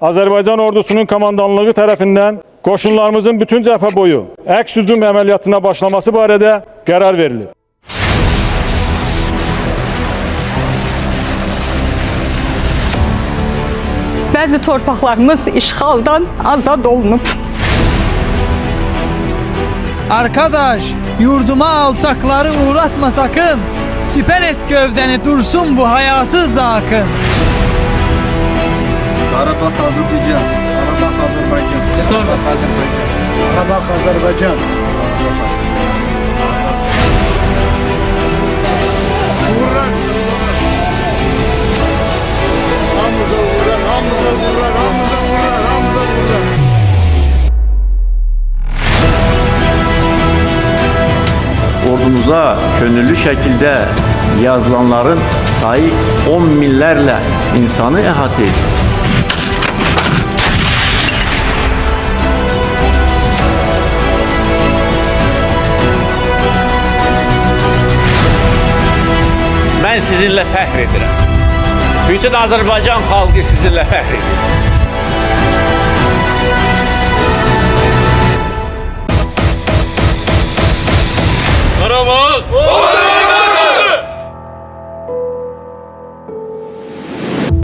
Azərbaycan ordusunun komandanlığı tərəfindən qoşunlarımızın bütün cəbhə boyu əks hücum əməliyyatına başlaması barədə qərar verilib. Bəzi torpaqlarımız işğaldan azad olunub. Arkadaş, yurduma alçakları uğratma sakın. Siper et gövdeni dursun bu hayasızca akın. Qarabağ Azərbaycan. Qarabağ Azərbaycan. Qarabağ Azərbaycan. Qarabağ Azərbaycan. Vurur. Hamıza vurur, hamıza vurur, hamıza vurur, hamıza vurur. ordumuza könüllü şəkildə yazılanların sayı 10 minlərlə insanı əhatə edir. Mən sizinlə fəxr edirəm. Bütün Azərbaycan xalqı sizinlə fəxr edir. Qarabağ!